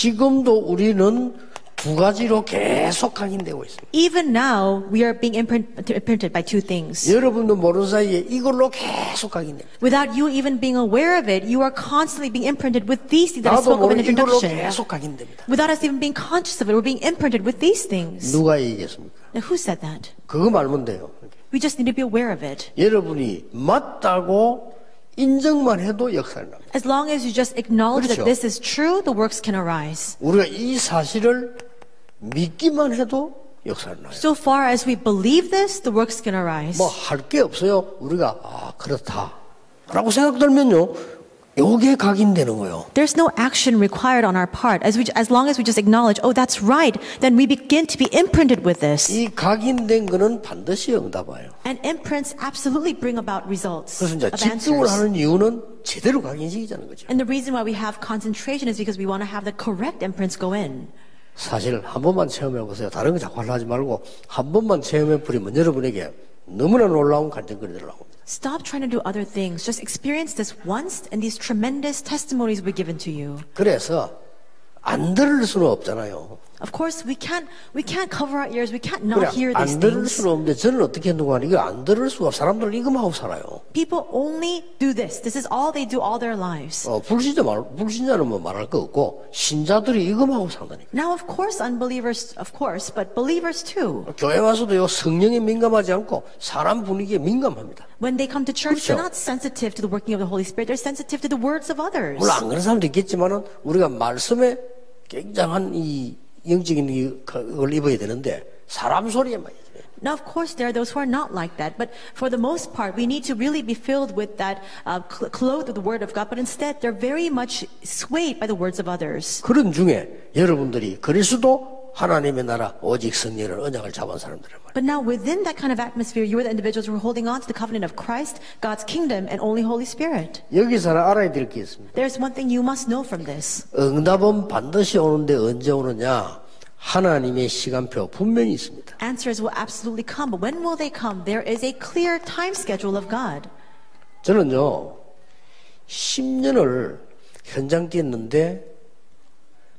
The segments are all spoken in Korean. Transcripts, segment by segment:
지금도 우리는 두 가지로 계속 각인되고 있습니다. Even now, we are being imprint, imprinted by two things. 여러분도 모르는 사이에 이걸로 계속 각인됩니다. Without you even being aware of it, you are constantly being imprinted with these things that I spoke of in 이걸로 introduction. 계속 각인됩니다. Without us even being conscious of it, we're being imprinted with these things. 누가 얘기했습니까? Now, who said that? 그거 말면 돼요. We just need to be aware of it. 여러분이 맞다고 인정만 해도 역사를 납니다. As long as you just acknowledge 그렇죠. that this is true, the works can arise. 우리가 이 사실을 믿기만 해도 역사를 나요. So far as we believe this, the works can arise. 뭐 할 게 없어요. 우리가 아 그렇다 라고 생각 들면요. 요게 각인되는 거예요. There's no action required on our part. As, we, as long as we just acknowledge, oh, that's right, then we begin to be imprinted with this. 이 각인된 거는 반드시 응답 와요. And imprints absolutely bring about results 그래서 이제 of 집중을 answers. 하는 이유는 제대로 각인시키자는 거죠. And the reason why we have concentration is because we want to have the correct imprints go in. 사실 한 번만 체험해 보세요. 다른 거 자꾸 하려 하지 말고 한 번만 체험해 버리면 여러분에게 너무나 놀라운 간증거리들이 나옵니다. Stop trying to do other things. Just experience this once, and these tremendous testimonies will be given to you. 그래서 안 들을 수는 없잖아요. Of course, we can't we can't cover our ears. We can't 그래 not hear these 안 들을 things. 수는 없는데 저는 어떻게 했는가 하니 이거 안 들을 수가 없- 사람들은 이것만 하고 살아요. People only do this. This is all they do all their lives. 어, 불신자 말, 불신자는 뭐 말할 거 없고 신자들이 이것만 하고 산다니까. Now, of course, unbelievers, of course, but believers too. 교회 와서도요 성령에 민감하지 않고 사람 분위기에 민감합니다. When they come to church, 그렇죠. they're not sensitive to the working of the Holy Spirit. They're sensitive to the words of others. 물론 안 그런 사람도 있겠지만은 우리가 말씀에 굉장한 이 영적인 이 그걸 입어야 되는데 사람 소리에만. Now, of course, there are those who are not like that, but for the most part, we need to really be filled with that, uh, cl- clothed with the Word of God. But instead, they're very much swayed by the words of others. 그런 중에 여러분들이 그리스도 하나님의 나라 오직 성령을 언약을 잡은 사람들을 말이에요. But now, within that kind of atmosphere, you are the individuals who are holding on to the covenant of Christ, God's kingdom, and only Holy Spirit. 여기서 하나 알아야 될 게 있습니다. There's one thing you must know from this. 응답은 반드시 오는데 언제 오느냐? 하나님의 시간표 분명히 있습니다. Answers will absolutely come, but when will they come? There is a clear time schedule of God. 저는요, 10년을 현장 뛰었는데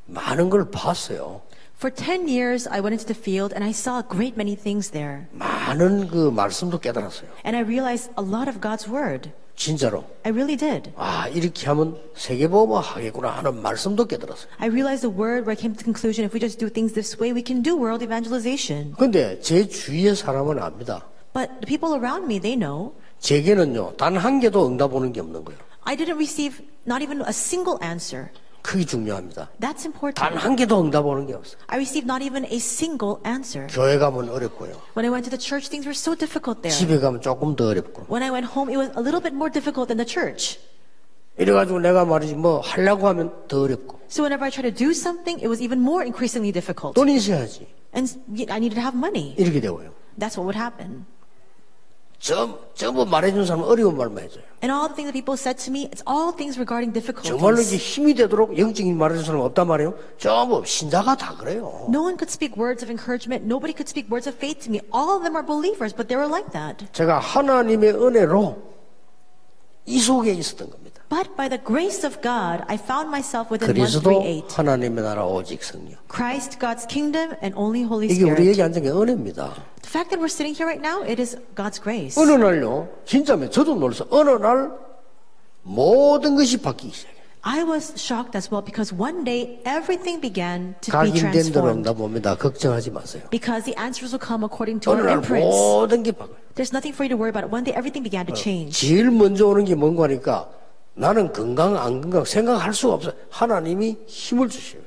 많은 걸 봤어요. For 10 years, I went into the field and I saw a great many things there. 많은 그 말씀도 깨달았어요. And I realized a lot of God's Word. 진짜로. I really did. 아, 이렇게 하면 세계보험을 하겠구나 하는 말씀도 깨달았어요. I realized the word where I came to the conclusion if we just do things this way, we can do world evangelization. 근데 제 주위의 사람은 압니다. But the people around me, they know. 제게는요, 단 한 개도 응답 오는 게 없는 거예요. I didn't receive not even a single answer. 그게 중요합니다. That's important. 단 한 개도 응답 오는 게 없어요. I received not even a single answer. 교회 가면 어렵고요. When I went to the church, things were so difficult there. 집에 가면 조금 더 어렵고. When I went home, it was a little bit more difficult than the church. 이래가지고 내가 말이지 뭐 하려고 하면 더 어렵고. So whenever I tried to do something, it was even more increasingly difficult. 돈 있어야지. And I needed to have money. 이렇게 되고요. That's what would happen. 전, 전부 말해준 사람은 어려운 말만 해줘요. And all the things that people said to me, it's all things regarding 정말로 이게 difficulties. 힘이 되도록 영적인 말해준 사람은 없단 말이에요. 전부 신자가 다 그래요. No one could speak words of encouragement. Nobody could speak words of faith to me. All of them are believers, but they were like that. 제가 하나님의 은혜로 이 속에 있었던 겁니다. But by the grace of God, I found myself within 그리스도 138. 하나님의 나라 오직 성령. Christ, God's kingdom, and only Holy 이게 Spirit. 우리에게 앉은 게 은혜입니다. The fact that we're sitting here right now, it is God's grace. 어느 날요, 진짜면 저도 놀라서 어느 날 모든 것이 바뀌기 시작해요. I was shocked as well because one day everything began to be 각인된 대로 transformed. 응답 옵니다. 걱정하지 마세요. Because the answers will come according to 어느 our 날 imprints. 모든 게 바뀌어요. There's nothing for you to worry about. One day everything began to change. 제일 먼저 오는 게 뭔가 하니까 나는 건강 안 건강 생각할 수가 없어요. 하나님이 힘을 주셔요.